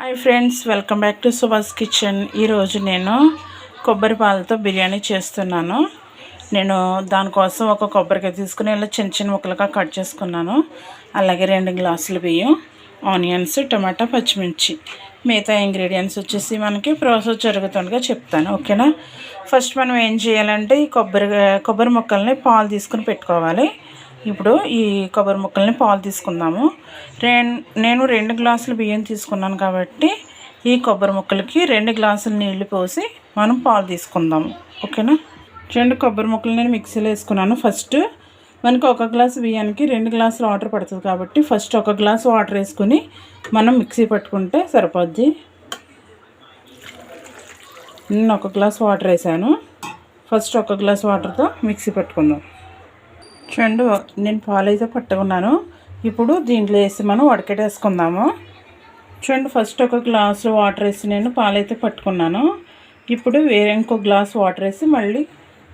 Hi friends welcome back to Subhash kitchen ఈరోజు నేను కొబ్బరి పాలతో బిర్యానీ చేస్తున్నాను. నేను దానికోసం ఒక కొబ్బరికాయ తీసుకుని ఇలా చిన్న చిన్న ముక్కలుగా కట్ చేసుకున్నాను. అలాగే రెండు గ్లాసులు బియ్యం ఆనియన్స్ టమాటా పచ్చిమిర్చి. మిగతా ఇంగ్రీడియంట్స్ వచ్చేసి మనకి ప్రాసెస్ జరుగుతుండగా చెప్తాను ఓకేనా? ఫస్ట్ మనం ఏం చేయాలంటే ఈ కొబ్బరి కొబ్బరి ముక్కల్ని పాలు తీసుకుని పెట్టుకోవాలి. ఇప్పుడు ఈ కొబ్బరి ముక్కల్ని పాలు తీసుకుందాము. నేను రెండు గ్లాసులు బియ్యం తీసుకున్నాను కాబట్టి ఈ కొబ్బరి ముక్కలకి రెండు గ్లాసులు నీళ్ళు పోసి మనం పాలు తీసుకుందాము ఓకేనా? రెండు కొబ్బరి ముక్కలు నేను మిక్సీలో వేసుకున్నాను. ఫస్ట్ మనకి ఒక గ్లాసు బియ్యానికి రెండు గ్లాసులు వాటర్ పడుతుంది కాబట్టి ఫస్ట్ ఒక గ్లాసు వాటర్ వేసుకుని మనం మిక్సీ పట్టుకుంటే సరిపోద్ది. నేను ఒక గ్లాస్ వాటర్ వేసాను. ఫస్ట్ ఒక గ్లాస్ వాటర్తో మిక్సీ పట్టుకుందాం. చూడండి నేను పాలు అయితే పట్టుకున్నాను. ఇప్పుడు దీంట్లో వేసి మనం ఉడకెట్టేసుకుందాము చూడండి ఫస్ట్ ఒక గ్లాసు వాటర్ వేసి నేను పాలైతే పట్టుకున్నాను. ఇప్పుడు వేరే ఇంకో గ్లాస్ వాటర్ వేసి మళ్ళీ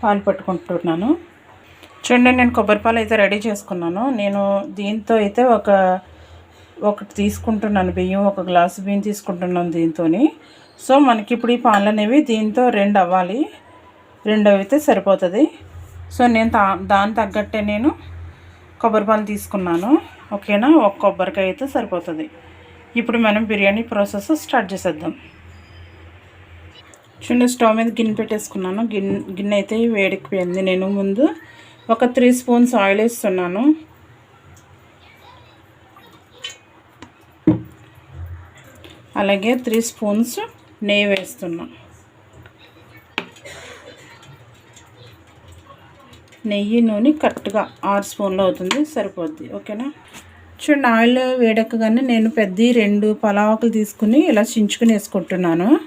పాలు పట్టుకుంటున్నాను. చూడండి నేను కొబ్బరి పాలు అయితే రెడీ చేసుకున్నాను. నేను దీంతో అయితే ఒక ఒకటి తీసుకుంటున్నాను బియ్యం ఒక గ్లాసు బియ్యం తీసుకుంటున్నాను దీంతో సో మనకి ఇప్పుడు ఈ పాలు అనేవి దీంతో రెండు అవ్వాలి. రెండు అయితే సరిపోతుంది. సో నేను తా దాని తగ్గట్టే నేను కొబ్బరి పాలు తీసుకున్నాను. ఓకేనా? ఒక కొబ్బరికాయ అయితే సరిపోతుంది. ఇప్పుడు మనం బిర్యానీ ప్రాసెస్ స్టార్ట్ చేసేద్దాం. చూడండి స్టవ్ మీద గిన్నె పెట్టేసుకున్నాను. గిన్నె గిన్నె అయితే వేడెక్కిపోయింది. నేను ముందు ఒక త్రీ స్పూన్స్ ఆయిల్ వేస్తున్నాను. అలాగే త్రీ స్పూన్స్ నెయ్యి వేస్తున్నాను నెయ్యి నూనె కరెక్ట్గా ఆరు స్పూన్లు అవుతుంది సరిపోద్ది. ఓకేనా? చూడండి ఆయిల్ వేడెక్కగానే నేను పెద్ద రెండు పలావకులు తీసుకుని ఇలా చించుకుని వేసుకుంటున్నాను.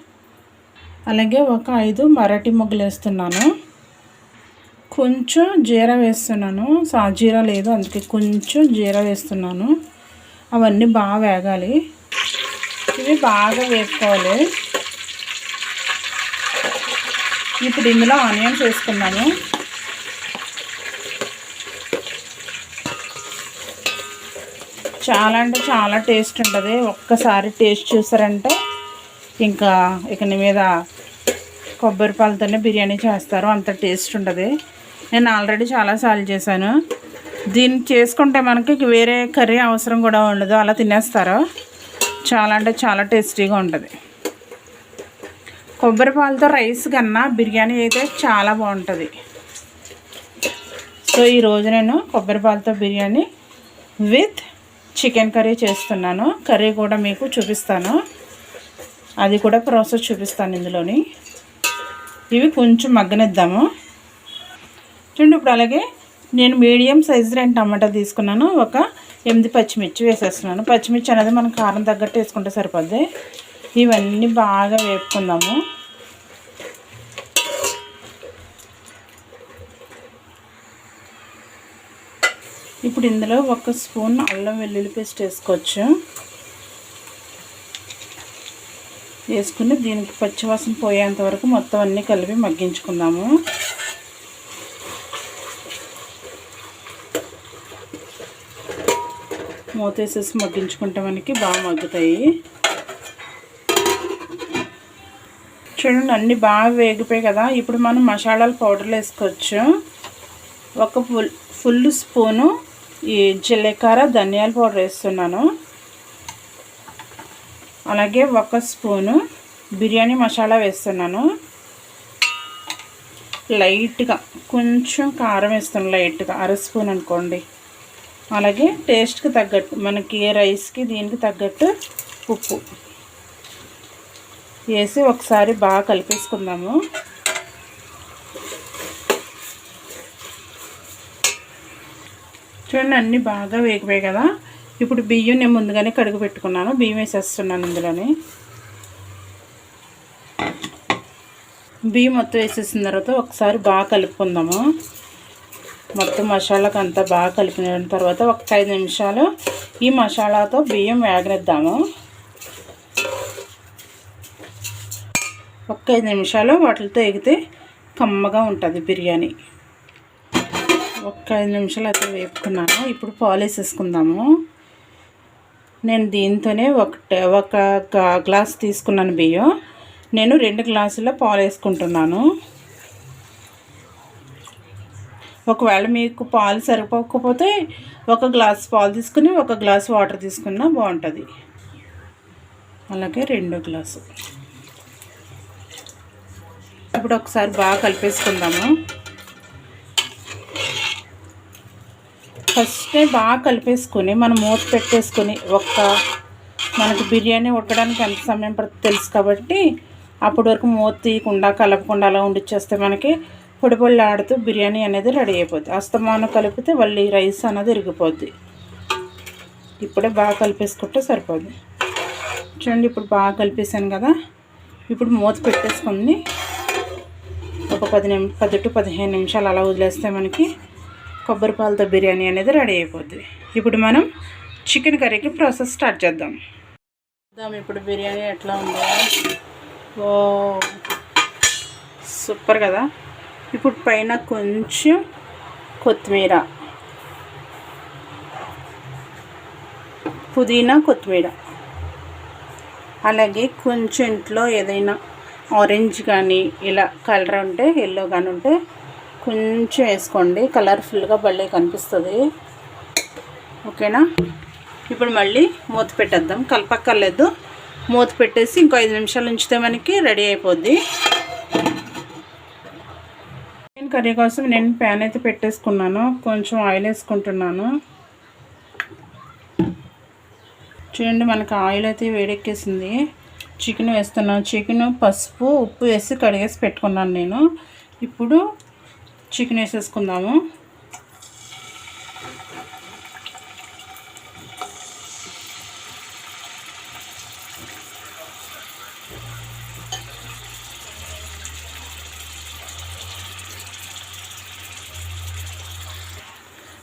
అలాగే ఒక ఐదు మరాఠీ మొగ్గులు వేస్తున్నాను. కొంచెం జీర వేస్తున్నాను. సాజీరా లేదు అందుకే కొంచెం జీరా వేస్తున్నాను. అవన్నీ బాగా వేగాలి. ఇవి బాగా వేసుకోవాలి ఇప్పుడు ఇందులో ఆనియన్స్ వేసుకున్నాను. చాలా అంటే చాలా టేస్ట్ ఉంటుంది. ఒక్కసారి టేస్ట్ చూసారంటే ఇంకా ఇక మీద కొబ్బరి పాలతోనే బిర్యానీ చేస్తారు. అంత టేస్ట్ ఉంటుంది. నేను ఆల్రెడీ చాలాసార్లు చేశాను. దీన్ని చేసుకుంటే మనకి వేరే కర్రీ అవసరం కూడా ఉండదు. అలా తినేస్తారు. చాలా అంటే చాలా టేస్టీగా ఉంటుంది. కొబ్బరి పాలతో రైస్ కన్నా బిర్యానీ అయితే చాలా బాగుంటుంది. సో ఈరోజు నేను కొబ్బరి పాలతో బిర్యానీ విత్ చికెన్ కర్రీ చేస్తున్నాను. కర్రీ కూడా మీకు చూపిస్తాను. అది కూడా ప్రాసెస్ చూపిస్తాను ఇందులోని. ఇవి కొంచెం మగ్గనిద్దాము. చూడండి ఇప్పుడు అలాగే నేను మీడియం సైజు రెండు టమాటా తీసుకున్నాను. ఒక ఎనిమిది పచ్చిమిర్చి వేసేస్తున్నాను. పచ్చిమిర్చి అనేది మనం కారం తగ్గట్టు వేసుకుంటే సరిపోద్ది. ఇవన్నీ బాగా వేపుకుందాము. ఇప్పుడు ఇందులో ఒక స్పూన్ అల్లం వెల్లుల్లి పేస్ట్ వేసుకోవచ్చు. వేసుకుని దీనికి పచ్చివాసన పోయేంత వరకు మొత్తం అన్నీ కలిపి మగ్గించుకుందాము. మూతేసేసి మగ్గించుకుంటే మనకి బాగా మగ్గుతాయి. చూడండి అన్నీ బాగా వేగిపోయాయి కదా. ఇప్పుడు మనం మసాలాల పౌడర్లు వేసుకోవచ్చు. ఒక ఫుల్ ఫుల్ స్పూను ఈ జీలకర్ర ధనియాల పౌడర్ వేస్తున్నాను. అలాగే ఒక స్పూను బిర్యానీ మసాలా వేస్తున్నాను. లైట్గా కొంచెం కారం వేస్తాను లైట్గా అర స్పూన్ అనుకోండి. అలాగే టేస్ట్కి తగ్గట్టు మనకి ఏ రైస్కి దీనికి తగ్గట్టు ఉప్పు. వేసి ఒకసారి బాగా కలిపేసుకుందాము. చూడండి అన్నీ బాగా వేగిపోయాయి కదా. ఇప్పుడు బియ్యం నేను ముందుగానే కడుగు పెట్టుకున్నాను. బియ్యం వేసేస్తున్నాను ఇందులోనే. బియ్యం మొత్తం వేసేసిన తర్వాత ఒకసారి బాగా కలుపుకుందాము. మొత్తం మసాలాకు అంతా బాగా కలిపిన తర్వాత ఒక ఐదు నిమిషాలు ఈ మసాలాతో బియ్యం వేగనిద్దాము. ఒక ఐదు నిమిషాలు వాటితో ఎగితే కమ్మగా ఉంటుంది బిర్యానీ. ఒక ఐదు నిమిషాలు అయితే వేపుకున్నాను. ఇప్పుడు పాలు వేసేసుకుందాము. నేను దీంతోనే ఒక ఒక గ్లాస్ తీసుకున్నాను బియ్యం. నేను రెండు గ్లాసుల పాలు వేసుకుంటున్నాను. ఒకవేళ మీకు పాలు సరిపోకపోతే ఒక గ్లాస్ పాలు తీసుకుని ఒక గ్లాస్ వాటర్ తీసుకున్నా బాగుంటుంది. అలాగే రెండో గ్లాసు. ఇప్పుడు ఒకసారి బాగా కలిపేసుకుందాము. ఫస్టే బాగా కలిపేసుకొని మనం మూత పెట్టేసుకొని ఒక్క మనకు బిర్యానీ ఉడకడానికి ఎంత సమయం పడుతుంది తెలుసు కాబట్టి అప్పటి వరకు మూత తీయకుండా కలపకుండా అలా ఉండిచ్చేస్తే మనకి పొడి పొడి ఆడుతూ బిర్యానీ అనేది రెడీ అయిపోద్ది. అస్తమానం కలిపితే మళ్ళీ రైస్ అనేది ఇరిగిపోద్ది. ఇప్పుడే బాగా కలిపేసుకుంటే సరిపోద్ది. చూడండి ఇప్పుడు బాగా కలిపేసాను కదా. ఇప్పుడు మూత పెట్టేసుకుంది ఒక పది నిమి పది టు పదిహేను నిమిషాలు అలా వదిలేస్తే మనకి కొబ్బరి పాలతో బిర్యానీ అనేది రెడీ అయిపోద్ది. ఇప్పుడు మనం చికెన్ కర్రీకి ప్రాసెస్ స్టార్ట్ చేద్దాం. చూద్దాం ఇప్పుడు బిర్యానీ ఎట్లా ఉందో. ఓ సూపర్ కదా. ఇప్పుడు పైన కొంచెం కొత్తిమీర. పుదీనా కొత్తిమీర. అలాగే కొంచెం ఇంట్లో ఏదైనా ఆరెంజ్ కానీ ఇలా కలర్ ఉంటే ఎల్లో కానీ ఉంటే కొంచెం వేసుకోండి. కలర్ఫుల్గా భలే కనిపిస్తుంది. ఓకేనా? ఇప్పుడు మళ్ళీ మూత పెట్టేద్దాం. కలపక్కర్లేదు. మూత పెట్టేసి ఇంకో ఐదు నిమిషాలు ఉంచితే మనకి రెడీ అయిపోద్ది. చికెన్ కర్రీ కోసం నేను ప్యాన్ అయితే పెట్టేసుకున్నాను. కొంచెం ఆయిల్ వేసుకుంటున్నాను. చూడండి మనకు ఆయిల్ అయితే వేడెక్కేసింది. చికెన్ వేస్తున్నాను. చికెన్ పసుపు ఉప్పు వేసి కడిగేసి పెట్టుకున్నాను నేను. ఇప్పుడు చికెన్ వేసేసుకుందాము.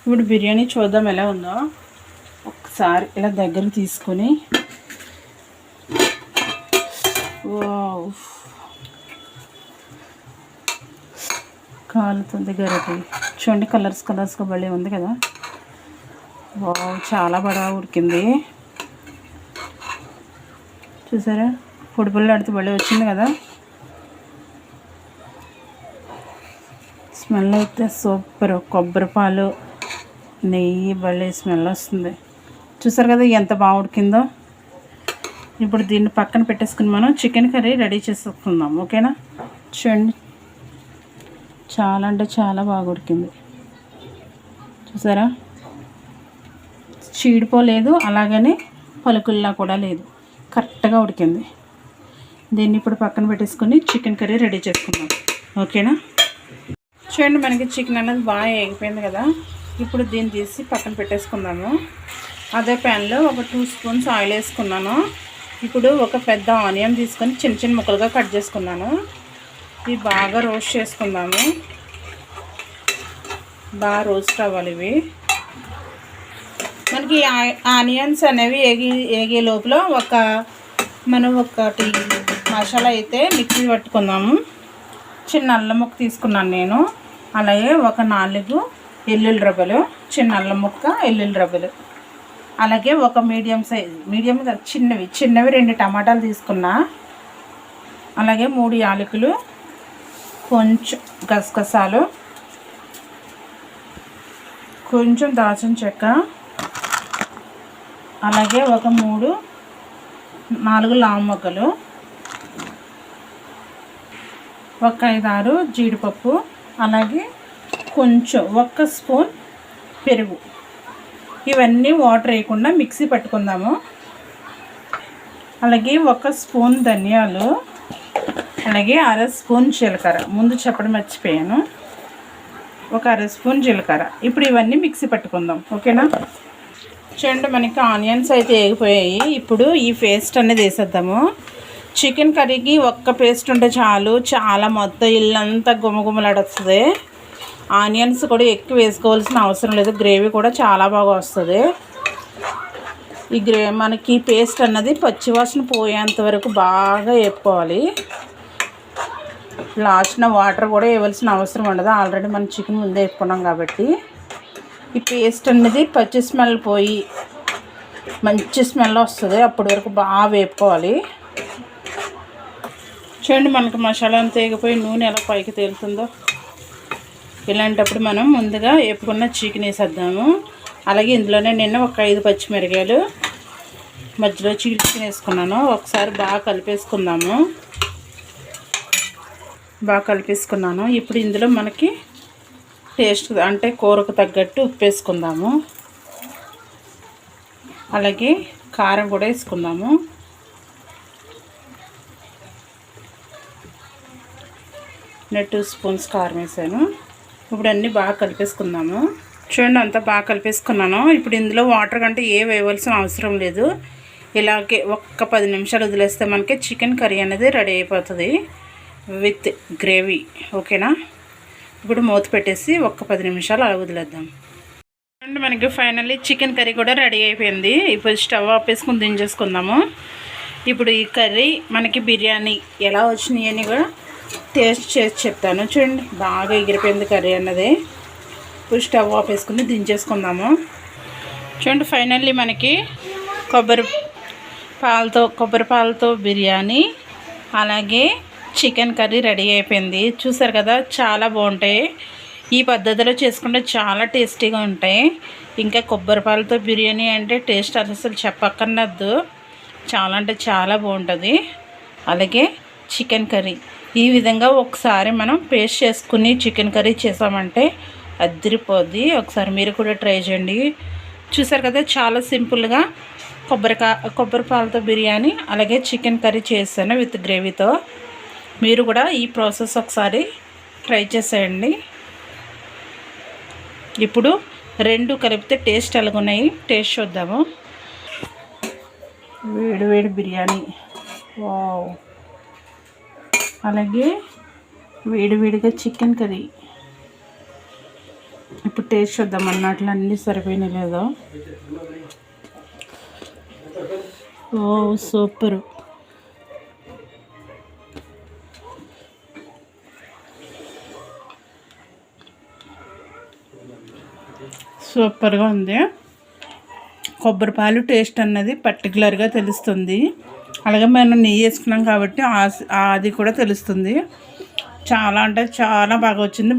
ఇప్పుడు బిర్యానీ చూద్దాం ఎలా ఉందో. ఒకసారి ఇలా దగ్గర తీసుకొని కాలుతుంది గరటి. చూడండి కలర్స్ కలర్స్గా భలే ఉంది కదా. వావ్ చాలా బాగా ఉడికింది. చూసారా? పొడి ఆడితే భలే వచ్చింది కదా. స్మెల్ అయితే సూపర్. కొబ్బరి పాలు నెయ్యి భలే స్మెల్ వస్తుంది. చూసారు కదా ఎంత బాగా ఉడికిందో? ఇప్పుడు దీన్ని పక్కన పెట్టేసుకుని మనం చికెన్ కర్రీ రెడీ చేసుకుందాం ఓకేనా? చూడండి చాలా అంటే చాలా బాగా ఉడికింది. చూసారా? చీడిపోలేదు అలాగనే పలుకుల్లా కూడా లేదు. కరెక్ట్గా ఉడికింది. దీన్ని ఇప్పుడు పక్కన పెట్టేసుకొని చికెన్ కర్రీ రెడీ చేసుకుందాం. ఓకేనా? చూడండి మనకి చికెన్ అనేది బాగా ఎగిపోయింది కదా. ఇప్పుడు దీన్ని తీసి పక్కన పెట్టేసుకుందాము అదే ప్యాన్లో ఒక టూ స్పూన్స్ ఆయిల్ వేసుకున్నాను. ఇప్పుడు ఒక పెద్ద ఆనియన్ తీసుకొని చిన్న చిన్న ముక్కలుగా కట్ చేసుకున్నాను. ఇవి బాగా రోస్ట్ చేసుకుందాము. బాగా రోస్ట్ అవ్వాలి ఇవి. మనకి ఆ- ఆనియన్స్ అనేవి ఏగి ఏగే లోపల ఒక మనం ఒకటి మసాలా అయితే మిక్సీ పట్టుకుందాము. చిన్న అల్లం ముక్క తీసుకున్నాను నేను. అలాగే ఒక నాలుగు ఎల్లుల్లి రబ్బలు చిన్న అల్లం ముక్క ఎల్లుల్లి రబ్బలు అలాగే ఒక మీడియం సైజ్ మీడియం చిన్నవి చిన్నవి రెండు టమాటాలు తీసుకున్నా. అలాగే మూడు యాలకులు కొంచెం గసగసాలు కొంచెం దాచిన చెక్క. అలాగే ఒక మూడు నాలుగు లావు మొగ్గలు. ఒక ఐదారు జీడిపప్పు. అలాగే కొంచెం ఒక్క స్పూన్ పెరుగు. ఇవన్నీ వాటర్ వేయకుండా మిక్సీ పట్టుకుందాము. అలాగే ఒక స్పూన్ ధనియాలు. అలాగే అర స్పూన్ జీలకర్ర. ముందు చెప్పడం మర్చిపోయాను. ఒక అర స్పూన్ జీలకర్ర. ఇప్పుడు ఇవన్నీ మిక్సీ పట్టుకుందాం. ఓకేనా? చూడండి మనకి ఆనియన్స్ అయితే వేగిపోయాయి. ఇప్పుడు ఈ పేస్ట్ అనేది వేసేద్దాము. చికెన్ కర్రీకి ఒక్క పేస్ట్ ఉంటే చాలు. చాలా మొత్తం ఇల్లంతా గుమగుమలాడొస్తుంది. ఆనియన్స్ కూడా ఎక్కువ వేసుకోవాల్సిన అవసరం లేదు. గ్రేవీ కూడా చాలా బాగా వస్తుంది. ఈ గ్రే మనకి పేస్ట్ అన్నది పచ్చివాసన పోయేంత వరకు బాగా వేపుకోవాలి. లాస్ట్న వాటర్ కూడా వేయవలసిన అవసరం ఉండదు. ఆల్రెడీ మనం చికెన్ ముందే వేసుకున్నాం కాబట్టి. ఈ పేస్ట్ అనేది పచ్చి స్మెల్ పోయి మంచి స్మెల్ వస్తుంది. అప్పటి వరకు బాగా వేపుకోవాలి. చూడండి మనకు మసాలా అంతా ఎగిపోయి నూనె ఎలా పైకి తేలుతుందో. ఇలాంటప్పుడు మనం ముందుగా వేపుకున్న చికెన్ వేసేద్దాము. అలాగే ఇందులోనే నేను ఒక ఐదు పచ్చిమిరకాయలు మధ్యలో చికెన్ వేసుకున్నాను. ఒకసారి బాగా కలిపేసుకుందాము. బాగా కలిపేసుకున్నాను. ఇప్పుడు ఇందులో మనకి టేస్ట్ అంటే కూరకు తగ్గట్టు ఉప్పు వేసుకుందాము అలాగే కారం కూడా వేసుకుందాము. నేను టూ స్పూన్స్ కారం వేసాను. ఇప్పుడు అన్నీ బాగా కలిపేసుకుందాము. చూడండి అంతా బాగా కలిపేసుకున్నాను. ఇప్పుడు ఇందులో వాటర్ కంటే ఏ వేయవలసిన అవసరం లేదు. ఇలాగే ఒక్క పది నిమిషాలు వదిలేస్తే మనకి చికెన్ కర్రీ అనేది రెడీ అయిపోతుంది. విత్ గ్రేవీ ఓకేనా? ఇప్పుడు మూత పెట్టేసి ఒక్క పది నిమిషాలు అలా వదిలేద్దాం. అండ్ మనకి ఫైనల్లీ చికెన్ కర్రీ కూడా రెడీ అయిపోయింది. ఇప్పుడు స్టవ్ ఆపేసుకుని దించేసుకుందాము. ఇప్పుడు ఈ కర్రీ మనకి బిర్యానీ ఎలా వచ్చినాయి అని కూడా టేస్ట్ చేసి చెప్తాను. చూడండి బాగా ఎగిరిపోయింది కర్రీ అన్నది. ఇప్పుడు స్టవ్ ఆపేసుకుని దించేసుకుందాము. చూడండి ఫైనల్లీ మనకి కొబ్బరి పాలతో కొబ్బరి పాలతో బిర్యానీ అలాగే చికెన్ కర్రీ రెడీ అయిపోయింది. చూసారు కదా చాలా బాగుంటాయి. ఈ పద్ధతిలో చేసుకుంటే చాలా టేస్టీగా ఉంటాయి. ఇంకా కొబ్బరి పాలతో బిర్యానీ అంటే టేస్ట్ అసలు చెప్పక్కర్నద్దు. చాలా అంటే చాలా బాగుంటుంది. అలాగే చికెన్ కర్రీ. ఈ విధంగా ఒకసారి మనం పేస్ట్ చేసుకుని చికెన్ కర్రీ చేసామంటే అద్దరిపోద్ది ఒకసారి మీరు కూడా ట్రై చేయండి. చూసారు కదా చాలా సింపుల్గా కొబ్బరికా కొబ్బరి పాలతో బిర్యానీ అలాగే చికెన్ కర్రీ చేశాను విత్ గ్రేవీతో. మీరు కూడా ఈ ప్రాసెస్ ఒకసారి ట్రై చేసేయండి. ఇప్పుడు రెండు కలిపితే టేస్ట్ ఎలాగున్నాయి? టేస్ట్ చూద్దాము. వేడి వేడి బిర్యానీ. వావ్. అలాగే వేడివేడిగా చికెన్ కర్రీ. ఇప్పుడు టేస్ట్ చూద్దాం అన్నట్లు అన్నీ సరిపోయినాయి లేదో? ఓ సూపర్. సూపర్గా ఉంది. కొబ్బరి పాలు టేస్ట్ అన్నది పర్టికులర్గా తెలుస్తుంది. అలాగే మనం నెయ్యి వేసుకున్నాం కాబట్టి అది కూడా తెలుస్తుంది. చాలా అంటే చాలా బాగా వచ్చింది.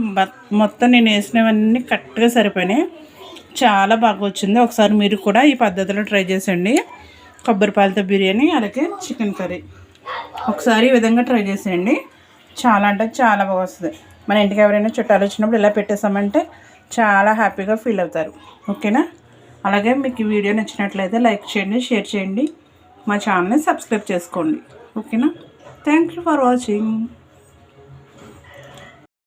మొత్తం నేను వేసినవన్నీ కరెక్ట్గా సరిపోయినాయి. చాలా బాగా వచ్చింది. ఒకసారి మీరు కూడా ఈ పద్ధతిలో ట్రై చేసేయండి. కొబ్బరి పాలతో బిర్యానీ అలాగే చికెన్ కర్రీ. ఒకసారి ఈ విధంగా ట్రై చేసేయండి. చాలా అంటే చాలా బాగా వస్తుంది. మన ఇంటికి ఎవరైనా చుట్టాలు వచ్చినప్పుడు ఇలా పెట్టేసామంటే చాలా హ్యాపీగా ఫీల్ అవుతారు. ఓకేనా? అలాగే మీకు ఈ వీడియో నచ్చినట్లయితే లైక్ చేయండి షేర్ చేయండి. మా ఛానల్ని సబ్స్క్రైబ్ చేసుకోండి. ఓకేనా? Thank you for watching.